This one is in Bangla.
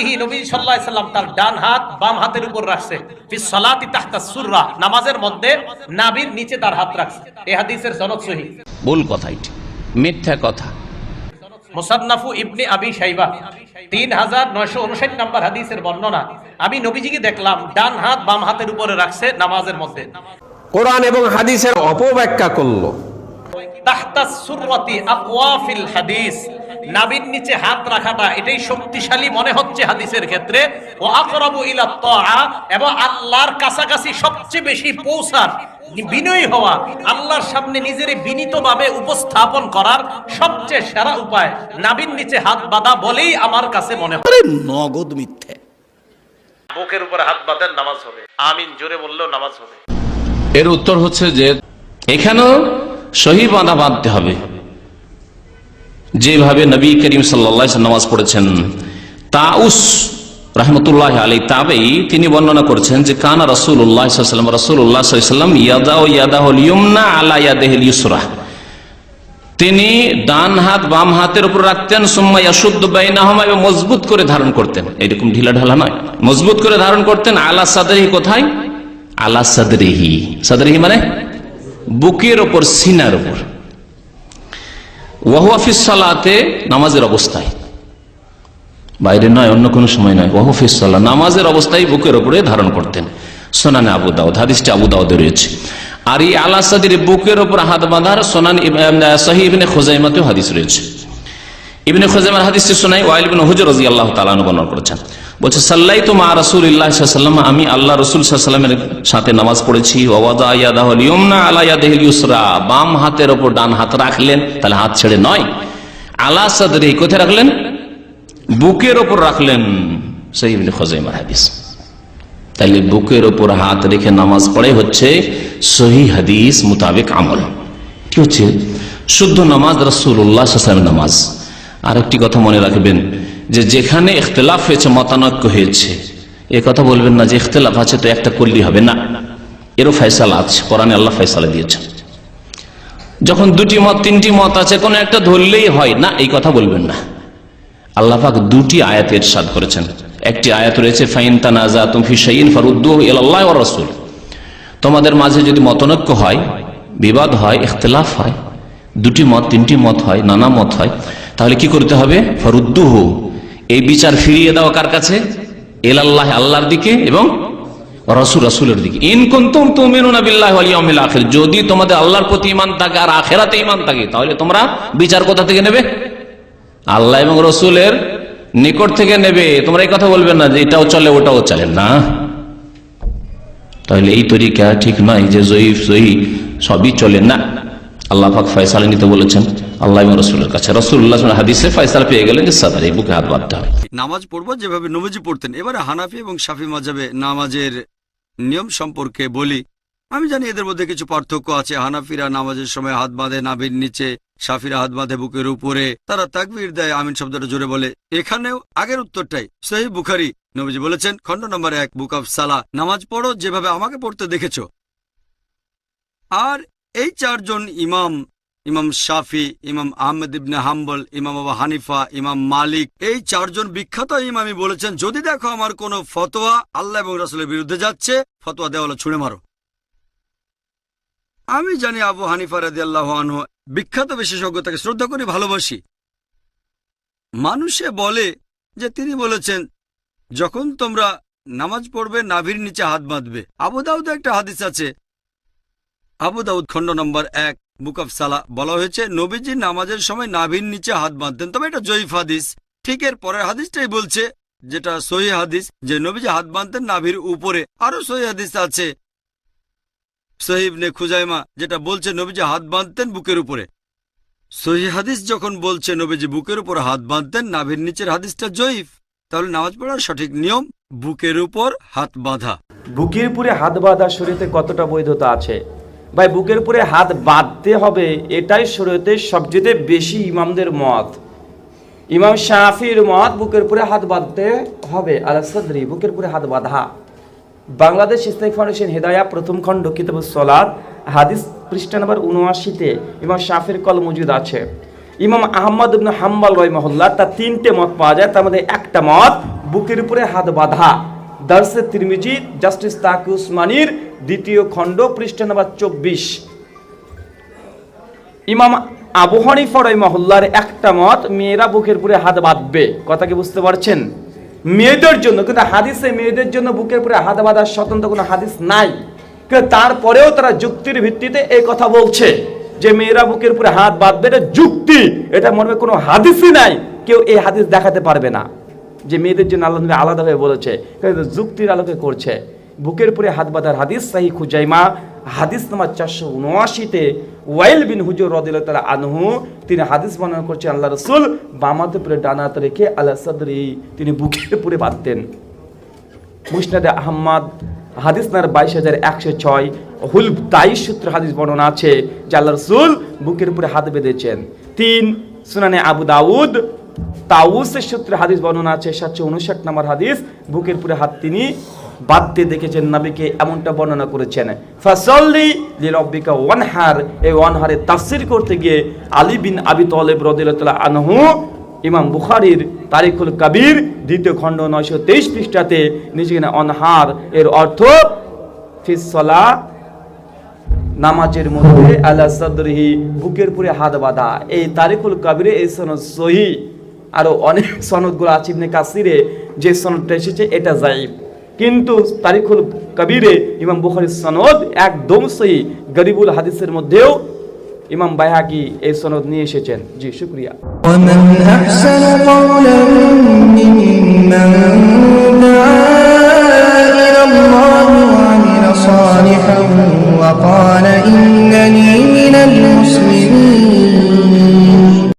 ইয়ামিনিহি নবী সাল্লাল্লাহু আলাইহি সাল্লাম তার ডান হাত বাম হাতের উপর রাখছে। ফি সালাতি তাহতা সুররা নামাজের মধ্যে নাভির নিচে তার হাত রাখছে। এই হাদিসের সনদ সহিহ ভুল কথা এটি মিথ্যা কথা। মুসান্নাফু ইবনে আবি শাইবা তিন হাজার নয়শো উনষাট নম্বর হাদিসের বর্ণনা। আমি নবীজিকে দেখলাম ডান হাত বাম হাতের উপরে রাখছে নামাজের মধ্যে। কোরআন এবং হাদিসের অপব্যাখ্যা করল। তাহতা সুররাতি আকওয়াফিল হাদিস। নাবির নিচে হাত রাখাটা এটাই শক্তিশালী মনে হচ্ছে হাদিসের ক্ষেত্রে। ও আকরাবু ইলা তাআ এবং আল্লাহর কাছাকাছি সবচেয়ে বেশি পৌঁছার বিনয়ী হওয়া আল্লাহর সামনে নিজের বিনীতভাবে উপস্থাপন করার সবচেয়ে সেরা উপায়। নাবির নিচে হাত বাঁধা বলেই আমার কাছে মনে হয়। নগদ মিথ্যে। বুকের উপর হাত বাঁধেন নামাজ হবে। আমিন জোরে বললেও নামাজ হবে। এর উত্তর হচ্ছে যে এখানেও সহি বাঁধা বাঁধতে হবে। যেভাবে নবী করিম সাল্লা নামাজ পড়েছেন, তাউস রহমতুল্লাহ আলী তাবেই তিনি বর্ণনা করেছেন যে, কানা রসুল্লাহ সাল্লাম রসুল্লাহ সাল্লাম ইয়াদা ও ইয়াদা হল ইয়মনা আলা তিনি ডান হাত বাম হাতের উপর রাখতেন, সুম্মা এবং মজবুত করে ধারণ করতেন। এরকম ঢিলা ঢালা নয়। মজবুত করে ধারণ করতেন, আলা সাদরিহি কোথায়? আলা সাদরিহি। সাদরিহি মানে? বুকের ওপর সিনার ওপর ওয়াহুয়াফিস সালাতে নামাজের অবস্থায়। বাইরে নয়, অন্য কোনো সময় নয়। ওয়াহুফিস সাল্লাহ নামাজের অবস্থায় বুকের ওপরে ধারণ করতেন। সোনানে আবু দাউদ, হাদিসটা আবু দাউদে রয়েছে। আর এই আল্লাহ বুকের ওপর হাত বাঁধার সোনান সহি ইবনে খোজাইমাতেও হাদিস রয়েছে। ইবনে খোজাইমার হাদিসটি শোনাই ওয়াইল ইবনে হুজুর রাজি আল্লাহ তালানু বর্ণনা করেছেন। বলছে সাল্লাই তো মা রসুল ইল্লাহাম আমি আল্লাহ রসুল সাল্লামের সাথে নামাজ পড়েছি। ইউসরা বাম হাতের ওপর ডান হাত রাখলেন, তাহলে হাত ছেড়ে নয়। আলা সাদরি, কোথায় রাখলেন? বুকের ওপর রাখলেন সেই ইবনে খোজাইমার হাদিস। তাইলে বুকের ওপর হাত রেখে নামাজ পড়ে হচ্ছে সহি হাদিস মোতাবেক আমল। কি হচ্ছে? শুদ্ধ নামাজ রসুল্লাহামের নামাজ। আর একটি কথা মনে রাখবেন যে যেখানে ইখতলাফ হয়েছে, মতানৈক্য হয়েছে, এ কথা বলবেন না যে ইখতলাফ আছে তো একটা করলেই হবে, না। এরও ফয়সালা আছে, কোরআনে আল্লাহ ফয়সালা দিয়েছেন। যখন দুটি মত, তিনটি মত আছে, কোনো একটা ধরলেই হয়, না, এই কথা বলবেন না। আল্লাহ পাক দুটি আয়াত ইরশাদ করেছেন। একটি আয়াত রয়েছে তুমফি রাসূল। তোমাদের মাঝে যদি মতনৈক্য হয়, বিবাদ হয়, ইখতলাফ হয় দুটি মত, তিনটি মত হয়, নানা মত হয়, তাহলে কি করতে হবে? ফরুদ্দুহু, এই বিচার ফিরিয়ে দাও কার কাছে? এলাল্লাহ, আল্লাহর দিকে এবং রসুল, রসুলের দিকে। ইন কুনতুম তুমিনুনা বিল্লাহি যদি তোমাদের আল্লাহর প্রতি ঈমান থাকে আর আখিরাতে ঈমান থাকে, তাহলে তোমরা বিচার কোথা থেকে নেবে? আল্লাহ এবং রসুলের নিকট থেকে নেবে। তোমরা এই কথা বলবে না যে এটাও চলে, ওটাও চলে না। তাহলে এই তরিকা ঠিক নয় যে জয়ীফ, জয়ী, সবই চলে না। আল্লাহ পাক ফয়সালা নিতে বলেছেন, আল্লাহ এবং রসুলের কাছে। রসুল্লাহ হাদিসে ফয়সালা পেয়ে গেলেন যে সাদার এই বুকে হাত বাঁধতে হবে। নামাজ পড়ব যেভাবে নবীজি পড়তেন। এবারে হানাফি এবং সাফি মাজাবে নামাজের নিয়ম সম্পর্কে বলি। আমি জানি এদের মধ্যে কিছু পার্থক্য আছে। হানাফিরা নামাজের সময় হাত বাঁধে, নাভির নিচে সাফিরা হাত বাঁধে বুকের উপরে। তারা তাকবির দেয়, আমিন শব্দটা জোরে বলে। এখানেও আগের উত্তরটাই। সহি বুখারি নবীজি বলেছেন, খণ্ড নম্বর এক, বুক অফ সালা নামাজ পড়ো যেভাবে আমাকে পড়তে দেখেছ। আর এই চারজন ইমাম ইমাম শাফি, ইমাম আহমেদ ইবনে হাম্বল, ইমাম আবু হানিফা, ইমাম মালিক, এই চারজন বিখ্যাত ইমামই বলেছেন, যদি দেখো আমার কোনো ফতোয়া আল্লাহ এবং রাসুলের বিরুদ্ধে যাচ্ছে, ফতোয়া দেওয়ালে ছুঁড়ে মারো। আমি জানি আবু হানিফা রাদি আল্লাহ বিখ্যাত বিশেষজ্ঞ, তাকে শ্রদ্ধা করি, ভালোবাসি। মানুষে বলে যে, তিনি বলেছেন, যখন তোমরা নামাজ পড়বে, নাভির নিচে হাত বাঁধবে। আবু দাউদে একটা হাদিস আছে আবু দাউদ খণ্ড নম্বর এক বুক অফ সালা বলা হয়েছে, নবীজি নামাজের সময় নাভির নিচে হাত বাঁধতেন। তবে এটা জয়ীফ হাদিস। ঠিক এর পরের হাদিসটাই বলছে, যেটা সহি হাদিস, যে নবীজি হাত বাঁধতেন নাভির উপরে। আরও সহি হাদিস আছে সহিবনে খুজাইমা, যেটা বলছে নবীজি হাত বাঁধতেন বুকের উপরে। সহি হাদিস যখন বলছে নবীজি বুকের উপর হাত বাঁধতেন, নাভির নিচের হাদিসটা জয়ীফ। তাহলে নামাজ পড়ার সঠিক নিয়ম, বুকের উপর হাত বাঁধা। বুকের উপরে হাত বাঁধা শরীরে কতটা বৈধতা আছে? ভাই, বুকের উপরে হাত বাঁধতে হবে, এটাই শরীয়তে সবচেয়ে বেশি ইমামদের মত। ইমাম শাফির মত বুকের উপরে হাত বাঁধতে হবে আলাসাদ্রি বুকের উপরে হাত বাঁধা। বাংলাদেশ ইসলামিক ফাউন্ডেশন হেদায়া, প্রথম খণ্ড, কিতাব সলাদ হাদিস পৃষ্ঠা নম্বর উনআশিতে ইমাম শাফির কল মজুদ আছে। ইমাম আহমদ ইবনে হাম্বাল রয় মহল্লা তার তিনটে মত পাওয়া যায়, তার মধ্যে একটা মত, বুকের উপরে হাত বাঁধা। দার্সে তিরমিজি জাস্টিস তাকি উসমানির দ্বিতীয় খণ্ড, পৃষ্ঠা নাম্বার চব্বিশ। ইমাম আবু হানিফা রহিমাহুল্লাহর একটা মত, মেয়েরা বুকের উপরে হাত বাঁধবে। কথা কি বুঝতে পারছেন? মেয়েদের জন্য, কিন্তু হাদিসে মেয়েদের জন্য বুকের উপরে হাত বাঁধার স্বতন্ত্র কোনো হাদিস নাই। কিন্তু তারপরেও তারা যুক্তির ভিত্তিতে এই কথা বলছে যে মেয়েরা বুকের উপরে হাত বাঁধবে, এটা যুক্তি, এটা মনে কোনো হাদিসই নাই। কেউ এই হাদিস দেখাতে পারবে না। যে মেয়েদের জন্য আল্লাহ নবী আলাদাভাবে বলেছে যুক্তির আলোকে করছে। বুকের পরে হাত বাঁধার হাদিস সাহি খুজাইমা, হাদিস নাম্বার চারশো উনআশিতে ওয়াইল বিন হুজুর রদিল্লাহ তালা আনহু, তিনি হাদিস বর্ণনা করছেন, আল্লাহ রসুল বামাতে উপরে ডানাতে রেখে আল্লাহ সদরি তিনি বুকের উপরে বাঁধতেন। মুসনাদে আহম্মদ হাদিস নার বাইশ হাজার একশো ছয়, হুল তাইশ সূত্র হাদিস বর্ণনা আছে যে আল্লাহ রসুল বুকের উপরে হাত বেঁধেছেন। তিন, সুনানে আবু দাউদ তাউসের সূত্রে হাদিস বর্ণনা আছে, সাতশো উনষাট নম্বর হাদিস। বুকের উপরে হাত তিনি বাদতে দেখেছেন নবীকে, এমনটা বর্ণনা করেছেন। ফাসল্লি লিরব্বিকা ওয়ানহার, এই ওয়ানহারে তাফসির করতে গিয়ে আলী বিন আবি তলেব রদিল্লাহ আনহু, ইমাম বুখারির তারিখুল কাবির, দ্বিতীয় খণ্ড নয়শো তেইশ পৃষ্ঠাতে নিজেকে অনহার, এর অর্থ ফিসলা নামাজের মধ্যে আলা সদরিহি, বুকের পুরে হাত বাঁধা। এই তারিকুল কাবিরে এই সহি। আরও অনেক সনদগুলো আছে ইবনে কাসিরে, যে সনদটা এসেছে এটা জাইব কিন্তু তারিখুল কবিরে ইমাম বুখারির সনদ একদম সেই গরিবুল হাদিসের মধ্যেও ইমাম বাইহাকি এই সনদ নিয়ে এসেছেন। জি, শুক্রিয়া।